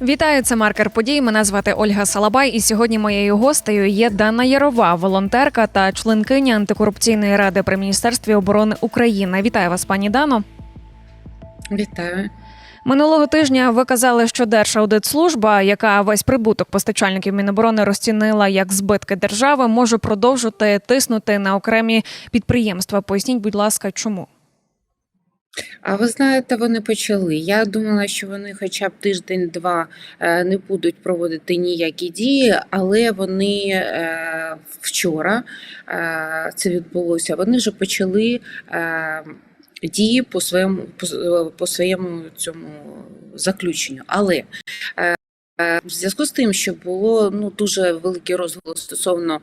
Вітаю, це маркер подій. Мене звати Ольга Салабай, і сьогодні моєю гостею є Дана Ярова, волонтерка та членкиня антикорупційної ради при міністерстві оборони України. Вітаю вас, пані Дано. Вітаю. Минулого тижня ви казали, що Держаудитслужба, яка весь прибуток постачальників Міноборони розцінила як збитки держави, може продовжити тиснути на окремі підприємства. Поясніть, будь ласка, чому? А ви знаєте, вони почали. Я думала, що вони хоча б тиждень-два е, не будуть проводити ніякі дії, але вони е, вчора е, це відбулося. Вони вже почали дії по своєму по, своєму цьому заключенню. Але в зв'язку з тим, що було ну дуже великий розголос стосовно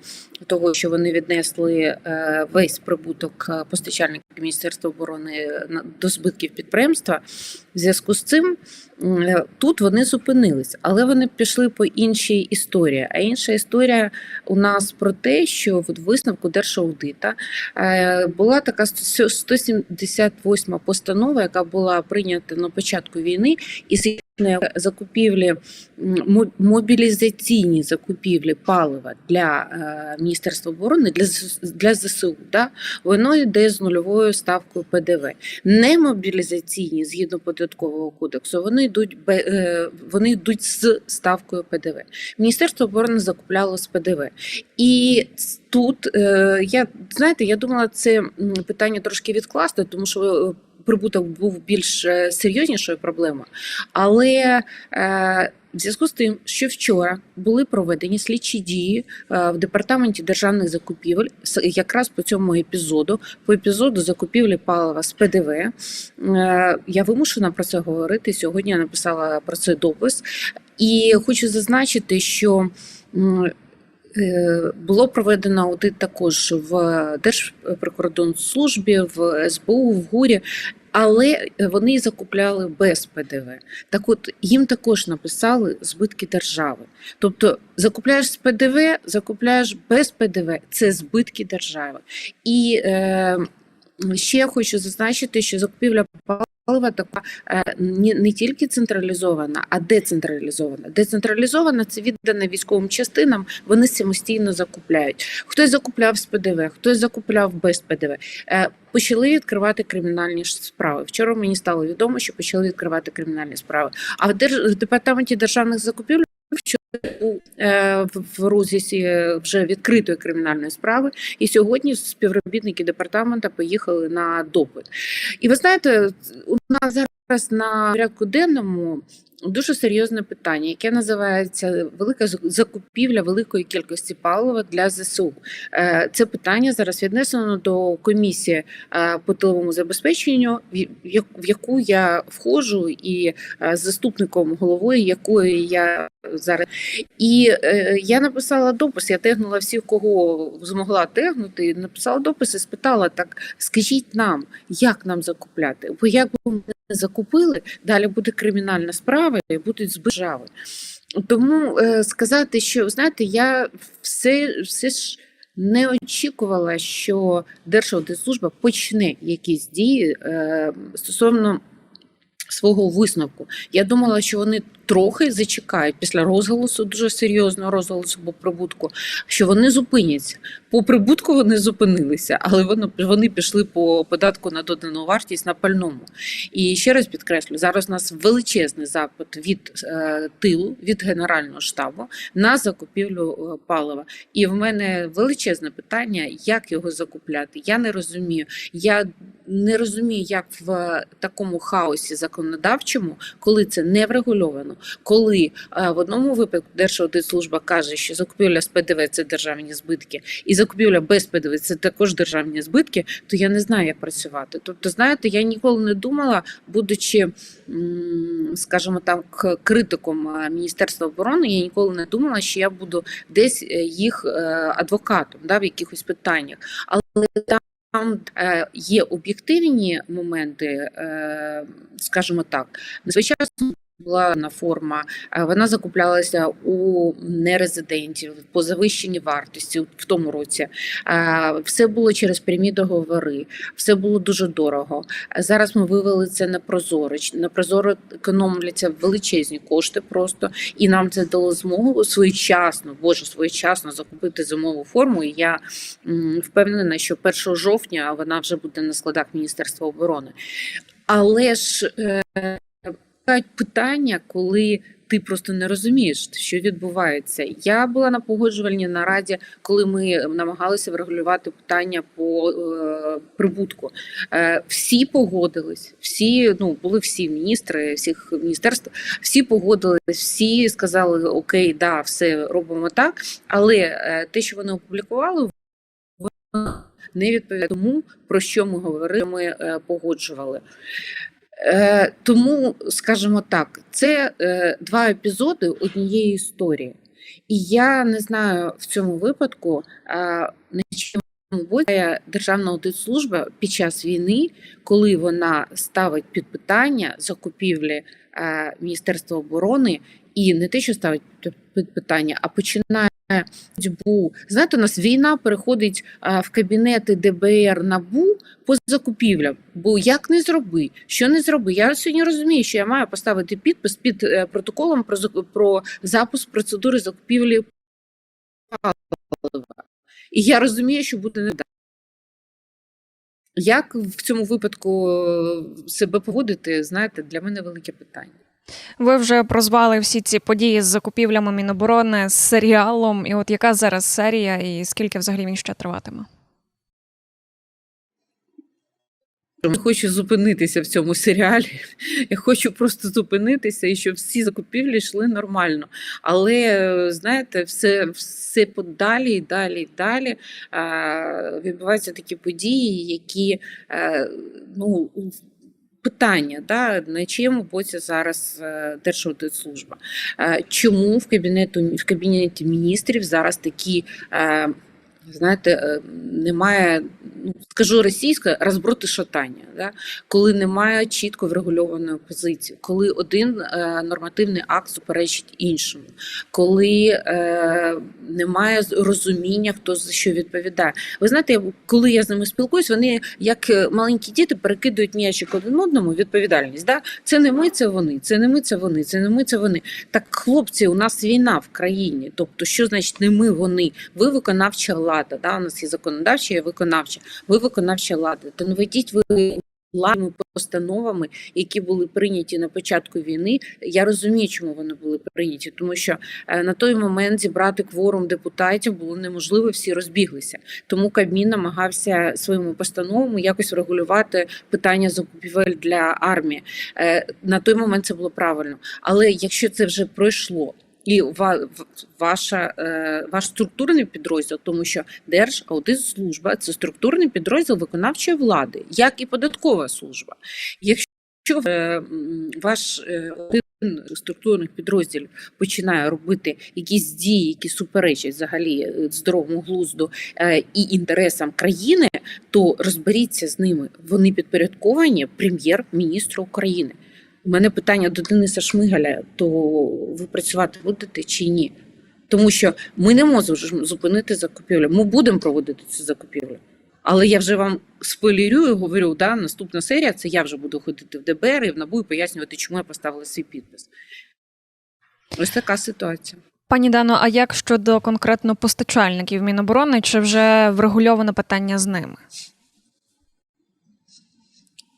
того, що вони віднесли е, весь прибуток е, постачальників Міністерства оборони до збитків підприємства. В зв'язку з цим е, тут вони зупинились, але вони пішли по іншій історії. А інша історія у нас про те, що в висновку Держаудита е, була така 178 постанова, яка була прийнята на початку війни, і з закупівлі мобілізаційні закупівлі палива для е, Міністерства оборони для для ЗСУ. Да? Воно йде з нульовою ставкою ПДВ. Не мобілізаційні згідно податкового кодексу. Вони йдуть е, вони йдуть з ставкою ПДВ. Міністерство оборони закупляло з ПДВ. І тут е, я знаєте, я думала, це питання трошки відкласти, тому що. Прибуток був більш е, серйознішою проблемою, але е, в зв'язку з тим, що вчора були проведені слідчі дії е, в департаменті державних закупівель, якраз по цьому епізоду, по епізоду закупівлі палива з ПДВ. Я вимушена про це говорити. Сьогодні я написала про це допис, і хочу зазначити, що. Е, Було проведено аудит також в Держприкордонслужбі, в СБУ, в ГУРі, але вони закупляли без ПДВ. Так от їм також написали збитки держави. Тобто закупляєш з ПДВ, закупляєш без ПДВ це збитки держави. І е, ще я хочу зазначити, що закупівля палива така не, не тільки централізована, а децентралізована. Децентралізована це віддана військовим частинам, вони самостійно закупляють. Хтось закупляв з ПДВ, хтось закупляв без ПДВ. Е, Почали відкривати кримінальні справи. Вчора мені стало відомо, що почали відкривати кримінальні справи. А в, департаменті державних закупівель в- в розісі е, вже відкритої кримінальної справи. І сьогодні співробітники департамента поїхали на допит. І ви знаєте, у нас зараз на порядку денному. Дуже серйозне питання, яке називається велика зак- закупівля великої кількості палива для ЗСУ. Е, Це питання зараз віднесено до комісії е, по тиловому забезпеченню, в яку я входжу, і е, з заступником головою якої я зараз. І я написала допис, я тегнула всіх, кого змогла тегнути, написала допис і спитала: так скажіть нам, як нам закупляти? Бо як би ми не закупили, далі буде кримінальна справа і будуть збержави. Тому е, сказати, що знаєте, я все, все ж не очікувала, що Держаудитслужба почне якісь дії е, стосовно свого висновку. Я думала, що вони трохи зачекають після розголосу, дуже серйозного розголосу по прибутку, що вони зупиняться. По прибутку вони зупинилися, але вони, вони пішли по податку на додану вартість на пальному. І ще раз підкреслю, зараз у нас величезний запит від е, тилу, від Генерального штабу на закупівлю е, палива. І в мене величезне питання, як його закупляти. Я не розумію. Я не розумію, як в такому хаосі законодавчому, коли це не врегульовано, коли е, в одному випадку Держаудитслужба каже, що закупівля з ПДВ це державні збитки, і закупівля без ПДВ це також державні збитки, то я не знаю, як працювати. Тобто, знаєте, я ніколи не думала, будучи, скажімо так, критиком е, Міністерства оборони, я ніколи не думала, що я буду десь е, їх е, адвокатом да, в якихось питаннях. Але там є об'єктивні моменти, скажімо так, надзвичайно була на форма, е, вона закуплялася у нерезидентів по завищеній вартості в тому році. Е, Все було через прямі договори, все було дуже дорого. Зараз ми вивели це на прозоро. На прозоро економляться величезні кошти просто, і нам це дало змогу своєчасно, боже, своєчасно закупити зимову форму. І я впевнена, що 1 жовтня вона вже буде на складах Міністерства оборони. Але ж е, питання, коли ти просто не розумієш, що відбувається. Я була на погоджувальній нараді, коли ми намагалися врегулювати питання по е, прибутку. Е, всі погодились, всі ну були всі міністри всіх міністерств, всі погодились, всі сказали окей, да, все робимо так. Але е, те, що вони опублікували, не відповідає тому, про що ми говорили, ми е, погоджували. Е, тому, скажімо так, це е, два епізоди однієї історії. І я не знаю в цьому випадку, е, на чому боці Державна аудитслужба під час війни, коли вона ставить під питання закупівлі Міністерства оборони, і не те, що ставить під питання, а починає боротьбу. Знаєте, у нас війна переходить в кабінети ДБР НАБУ по закупівлям. Бо як не зроби, що не зроби. Я сьогодні розумію, що я маю поставити підпис під е, протоколом про про запуск процедури закупівлі палива. І я розумію, що буде не так. Як в цьому випадку е, себе поводити, знаєте, для мене велике питання. Ви вже прозвали всі ці події з закупівлями Міноборони з серіалом. І от яка зараз серія, і скільки взагалі він ще триватиме? Не хочу зупинитися в цьому серіалі. Я хочу просто зупинитися і щоб всі закупівлі йшли нормально. Але знаєте, все, все подалі і далі і далі відбуваються такі події, які е, ну. Питання, да, на чиєму боці зараз е, Держаудитслужба? Е, Чому в кабінету в кабінеті міністрів зараз такі, е, знаєте, е, немає, ну скажу російською, розброти шатання, да? коли немає чітко врегульованої позиції, коли один е, нормативний акт суперечить іншому, коли е, немає розуміння, хто за що відповідає. Ви знаєте, коли я з ними спілкуюсь, вони як е, маленькі діти перекидують м'ячик один одному відповідальність. Да? Це не ми, це вони, це не ми, це вони, це не ми, це вони. Так, хлопці, у нас війна в країні. Тобто, що значить не ми, вони? Ви виконавча влада. Да? У нас є законодавча, є виконавча. Ви виконавча влада. То наведіть ви владними постановами, які були прийняті на початку війни. Я розумію, чому вони були прийняті, тому що е, на той момент зібрати кворум депутатів було неможливо, всі розбіглися. Тому Кабмін намагався своїми постановами якось врегулювати питання закупівель для армії. Е, На той момент це було правильно. Але якщо це вже пройшло. І ваша, е, ваш структурний підрозділ, тому що Держаудитслужба – це структурний підрозділ виконавчої влади, як і податкова служба. Якщо е, ваш е, один структурних підрозділів починає робити якісь дії, які суперечать взагалі здоровому глузду і інтересам країни, то розберіться з ними. Вони підпорядковані прем'єр-міністру України. У мене питання до Дениса Шмигаля: то ви працювати будете чи ні? Тому що ми не можемо зупинити закупівлю. Ми будемо проводити цю закупівлю. Але я вже вам спойлерю і говорю, да, наступна серія це я вже буду ходити в ДБР і в НАБУ і пояснювати, чому я поставила свій підпис. Ось така ситуація. Пані Дано, а як щодо конкретно постачальників Міноборони, чи вже врегульовано питання з ними?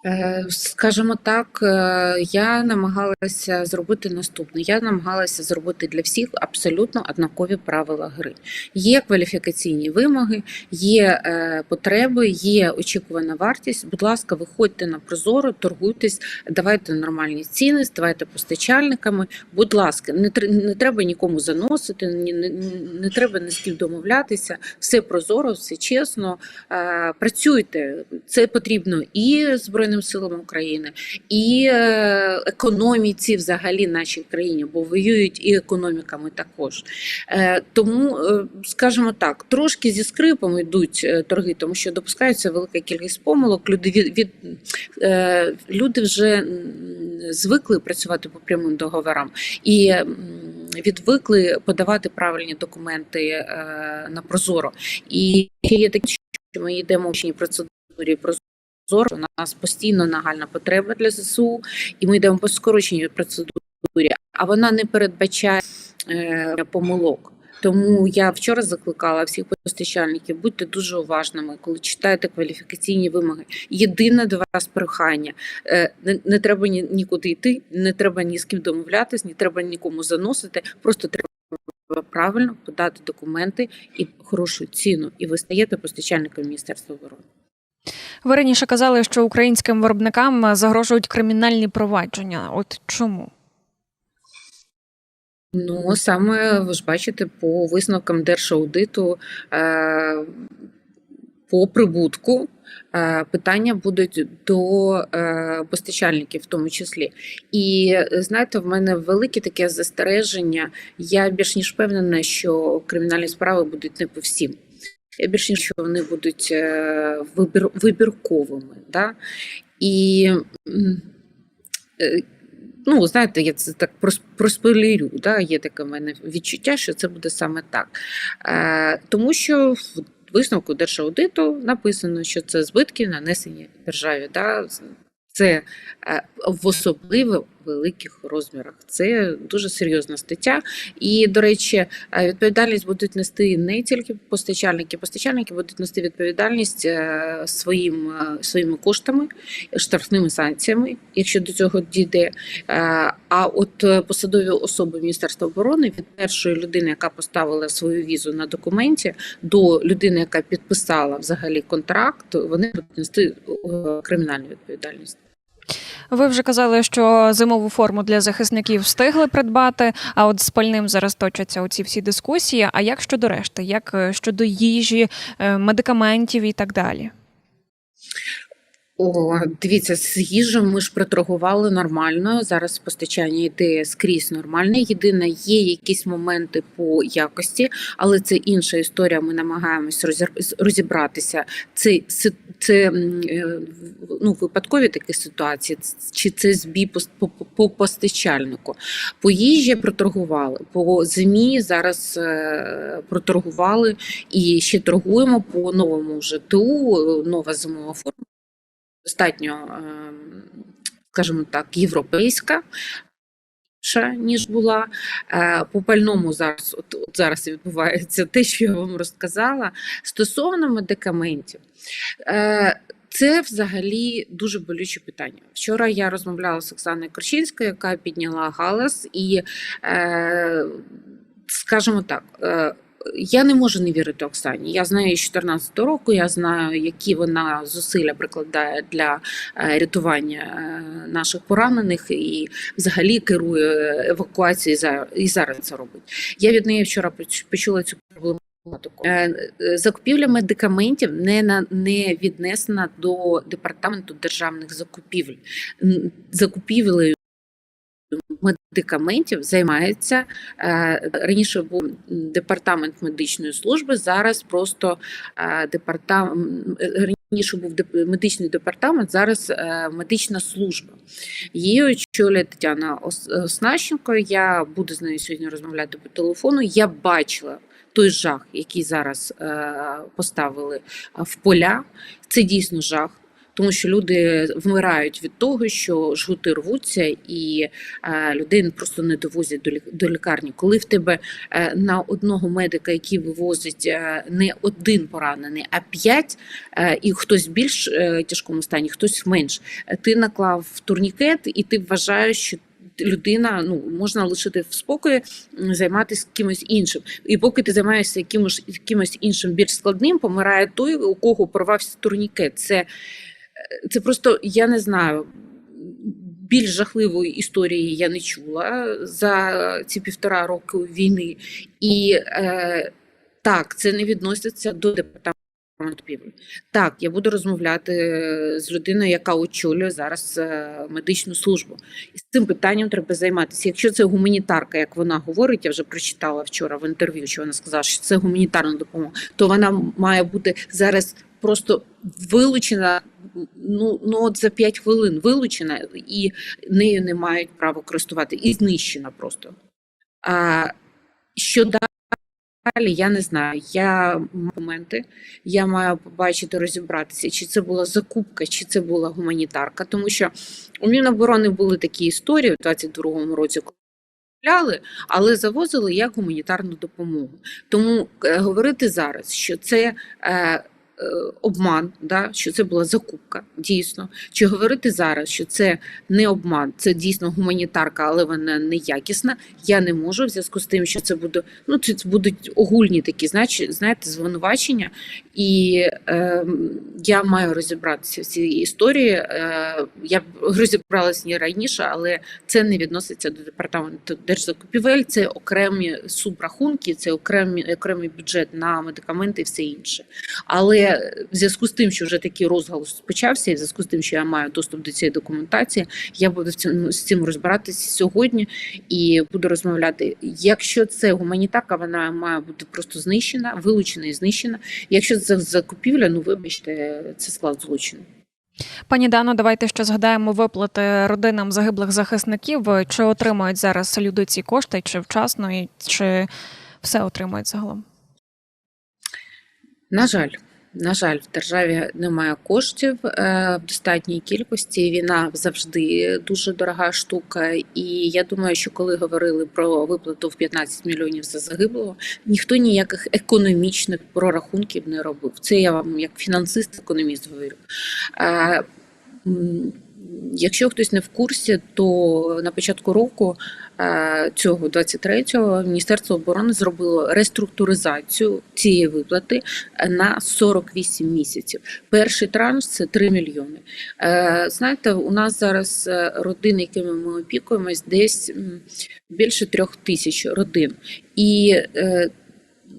Е, Скажімо так, е, я намагалася зробити наступне. Я намагалася зробити для всіх абсолютно однакові правила гри. Є кваліфікаційні вимоги, є е, потреби, є очікувана вартість. Будь ласка, виходьте на прозоро, торгуйтесь, давайте нормальні ціни, ставайте постачальниками. Будь ласка, не не треба нікому заносити, не, не треба ні з ким домовлятися. Все прозоро, все чесно. Працюйте. Це потрібно і збройним Збройним силам України, і е, економіці взагалі нашій країні, бо воюють і економіками також. Е, Тому, е, скажімо так, трошки зі скрипом йдуть торги, тому що допускається велика кількість помилок. Люди від, від люди вже звикли працювати по прямим договорам і відвикли подавати правильні документи на прозоро. І є такі, що ми йдемо в процедурі прозоро. У нас постійно нагальна потреба для ЗСУ, і ми йдемо по скороченій процедурі, а вона не передбачає е, помилок. Тому я вчора закликала всіх постачальників, будьте дуже уважними, коли читаєте кваліфікаційні вимоги. Єдине до вас прохання: е, не, не треба ні, нікуди йти, не треба ні з ким домовлятись, не треба нікому заносити. Просто треба правильно подати документи і хорошу ціну, і ви стаєте постачальником Міністерства оборони. Ви раніше казали, що українським виробникам загрожують кримінальні провадження. От чому? Ну, саме ви ж бачите, по висновкам Держаудиту е, по прибутку е, питання будуть до е, постачальників, в тому числі. І знаєте, в мене велике таке застереження. Я більш ніж впевнена, що кримінальні справи будуть не по всім. Більш ніж вони будуть е, вибір, вибірковими. Да? І е, ну, знаєте, я це так прос- да? є таке в мене відчуття, що це буде саме так. Е, тому що в висновку Держаудиту написано, що це збитки нанесені державі. Да? Це в особливо великих розмірах. Це дуже серйозна стаття. І, до речі, е, відповідальність будуть нести не тільки постачальники, постачальники будуть нести відповідальність е, своїм, е, своїми коштами, штрафними санкціями, якщо до цього дійде. А от посадові особи Міністерства оборони від першої людини, яка поставила свою візу на документі, до людини, яка підписала взагалі контракт, вони будуть нести кримінальну відповідальність. Ви вже казали, що зимову форму для захисників встигли придбати. А от з пальним зараз точаться оці всі дискусії. А як щодо решти? Як е, щодо їжі, е, медикаментів і так далі? О, дивіться, з їжею ми ж проторгували нормально. Зараз постачання йде скрізь нормальне. Єдине, є якісь моменти по якості, але це інша історія. Ми намагаємось розібратися. Це, це, це ну, випадкові такі ситуації, чи це збій по, по, по постачальнику. По їжі проторгували, по зимі зараз е, проторгували і ще торгуємо по новому вже ТУ, е, нова зимова форма достатньо, ем, скажімо так, європейська. Ніж була Е, по пальному зараз, от, от зараз відбувається те, що я вам розказала. Стосовно медикаментів, е, це взагалі дуже болюче питання. Вчора я розмовляла з Оксаною Корчинською, яка підняла галас, і, е, скажімо так, я не можу не вірити Оксані. Я знаю її з 14 року, я знаю, які вона зусилля прикладає для е, рятування е, наших поранених і взагалі керує евакуацією і зараз це робить. Я від неї вчора почула цю проблематику. Е, Закупівля медикаментів не на не віднесена до департаменту державних закупівель. Закупівлею медикаментів займається е, раніше був департамент медичної служби. Зараз просто е, департамент раніше був медичний департамент, зараз е, медична служба. Її очолює Тетяна Оснащенко. Я буду з нею сьогодні розмовляти по телефону. Я бачила. Той жах, який зараз поставили в поля, це дійсно жах, тому що люди вмирають від того, що жгути рвуться, і е, людей просто не довозять до, лік- до лікарні. Коли в тебе е, на одного медика, який вивозить е, не один поранений, а п'ять, і хтось в більш тяжкому стані, хтось менш, ти наклав турнікет, і ти вважаєш, що людина ну можна лишити в спокої, займатися кимось іншим. І поки ти займаєшся якимось, якимось іншим більш складним, помирає той, у кого порвався турнікет. Це, це просто я не знаю. Більш жахливої історії я не чула за ці півтора року війни. І е, так, це не відноситься до департаменту ремонтопівлі. Так, я буду розмовляти з людиною, яка очолює зараз е, медичну службу. І з цим питанням треба займатися. Якщо це гуманітарка, як вона говорить, я вже прочитала вчора в інтерв'ю, що вона сказала, що це гуманітарна допомога, то вона має бути зараз просто вилучена. Ну, ну от за 5 хвилин вилучена, і нею не мають права користувати, і знищена просто. А, що далі, я не знаю. Я моменти, я маю побачити, розібратися, чи це була закупка, чи це була гуманітарка. Тому що у Міноборони були такі історії у 22-му році, але завозили як гуманітарну допомогу. Тому е, говорити зараз, що це. Е, Обман, да, що це була закупка, дійсно. Чи говорити зараз, що це не обман, це дійсно гуманітарка, але вона неякісна. Я не можу в зв'язку з тим, що це буде, ну це будуть огульні такі, знаєте, звинувачення. І е, я маю розібратися в цій історії. Е, я розібралася не раніше, але це не відноситься до департаменту держзакупівель. Це окремі субрахунки, це окремі окремий бюджет на медикаменти і все інше. Але в зв'язку з тим, що вже такий розголос почався, і в зв'язку з тим, що я маю доступ до цієї документації, я буду в цьому з цим розбиратися сьогодні і буду розмовляти. Якщо це гуманітарка, вона має бути просто знищена, вилучена і знищена. Якщо це закупівля, ну вибачте, це склад злочину. Пані Дано, давайте ще згадаємо виплати родинам загиблих захисників. Чи отримують зараз люди ці кошти, чи вчасно, і чи все отримують загалом? На жаль. На жаль, в державі немає коштів е, в достатній кількості. Війна завжди дуже дорога штука. І я думаю, що коли говорили про виплату в 15 мільйонів за загиблого, ніхто ніяких економічних прорахунків не робив. Це я вам як фінансист, економіст говорю. Якщо хтось не в курсі, то на початку року е, цього 23-го Міністерство оборони зробило реструктуризацію цієї виплати на 48 місяців. Перший транш це 3 мільйони. Е, Знаєте, у нас зараз е, родини, якими ми опікуємось, десь більше трьох тисяч родин. І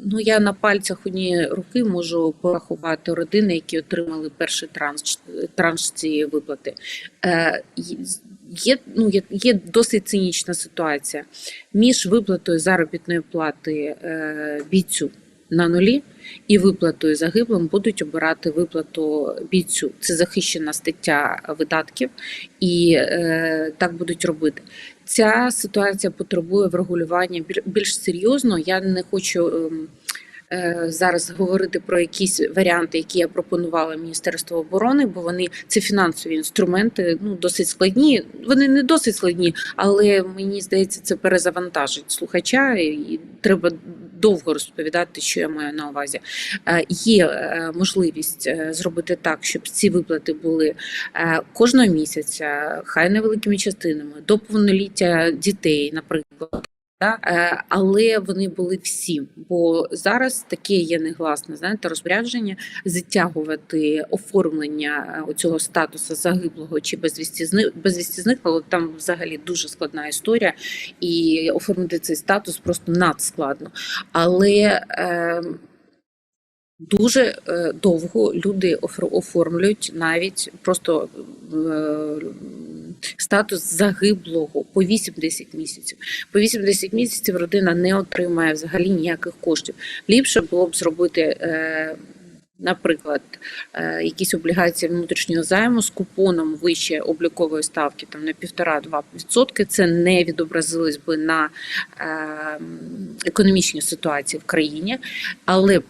Ну, я на пальцях однієї руки можу порахувати родини, які отримали перший транш, транш цієї виплати. Е, є, ну, є, є досить цинічна ситуація між виплатою заробітної плати е, бійцю на нулі і виплатою загиблим будуть обирати виплату бійцю. Це захищена стаття видатків, і е, так будуть робити. Ця ситуація потребує врегулювання більш серйозно. Я не хочу. е, Зараз говорити про якісь варіанти, які я пропонувала Міністерству оборони, бо вони це фінансові інструменти, ну досить складні. Вони не досить складні, але мені здається, це перезавантажить слухача, і треба довго розповідати, що я маю на увазі. Е, Є е, можливість е, зробити так, щоб ці виплати були е, кожного місяця, хай невеликими частинами, до повноліття дітей, наприклад. Да? Е, Але вони були всі, бо зараз таке є негласне знаєте, розпорядження затягувати оформлення е, цього статусу загиблого чи безвісті безвісті зниклого. Там взагалі дуже складна історія, і оформити цей статус просто надскладно. Але е, Дуже е, довго люди оформлюють навіть просто е, статус загиблого по 8-10 місяців. По 8-10 місяців родина не отримає взагалі ніяких коштів. Ліпше було б зробити. Наприклад, е, якісь облігації внутрішнього займу з купоном вище облікової ставки там на 1,5-2%. Це не відобразилось би на е, економічній ситуації в країні, але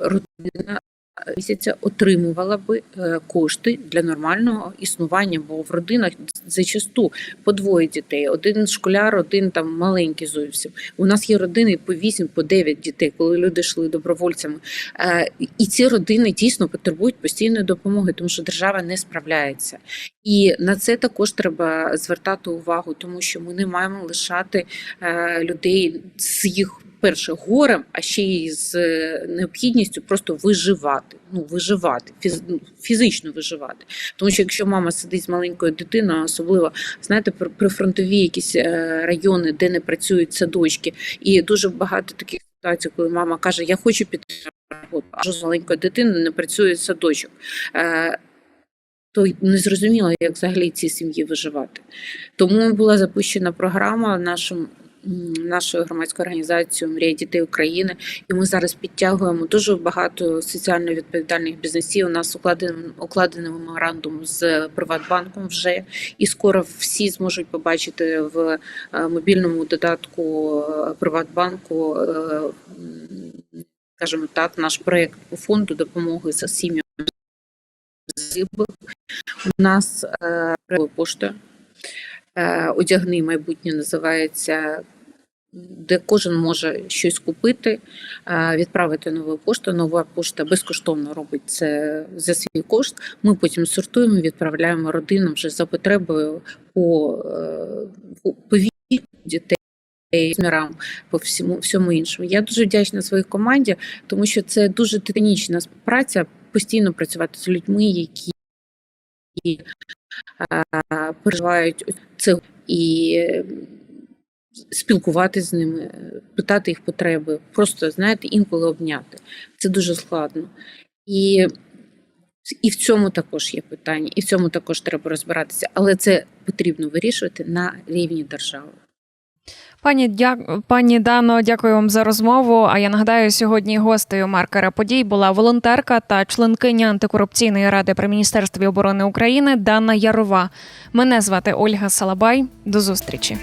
місяця отримувала би е, кошти для нормального існування, бо в родинах зачасту по двоє дітей, один школяр, один там маленький зовсім. У нас є родини по 8, по 9 дітей, коли люди йшли добровольцями. Е, І ці родини дійсно потребують постійної допомоги, тому що держава не справляється. І на це також треба звертати увагу, тому що ми не маємо лишати е, людей з їх перше горем, а ще й з е, необхідністю просто виживати. Ну виживати, фіз, ну, фізично виживати. Тому що якщо мама сидить з маленькою дитиною, особливо знаєте, при, прифронтові якісь е, райони, де не працюють садочки, і дуже багато таких ситуацій, коли мама каже: Я хочу піти роботу, а з маленькою дитиною не працює садочок. Е, То не зрозуміло, як взагалі цій сім'ї виживати. Тому була запущена програма нашим. Нашою громадською організацією Мрія дітей України, і ми зараз підтягуємо дуже багато соціально відповідальних бізнесів. У нас укладений, укладений меморандум з Приватбанком вже, і скоро всі зможуть побачити в е, мобільному додатку е, Приватбанку, е, скажімо так, наш проєкт по фонду допомоги за сім'ям. У нас е, пошта е, одягни майбутнє називається. Де кожен може щось купити, е, відправити нову пошту. Нова пошта безкоштовно робить це за свій кошт. Ми потім сортуємо, відправляємо родинам вже за потребою по, е, по- по віку дітей. Розмірам по всьому всьому іншому. Я дуже вдячна своїй команді, тому що це дуже титанічна праця постійно працювати з людьми, які е, переживають це і спілкувати з ними, питати їх потреби, просто знаєте, інколи обняти. Це дуже складно. І, і в цьому також є питання, і в цьому також треба розбиратися, але це потрібно вирішувати на рівні держави. Пані дя... пані Дано, дякую вам за розмову. А я нагадаю, сьогодні гостею маркера подій була волонтерка та членкиня антикорупційної ради при міністерстві оборони України Дана Ярова. Мене звати Ольга Салабай. До зустрічі.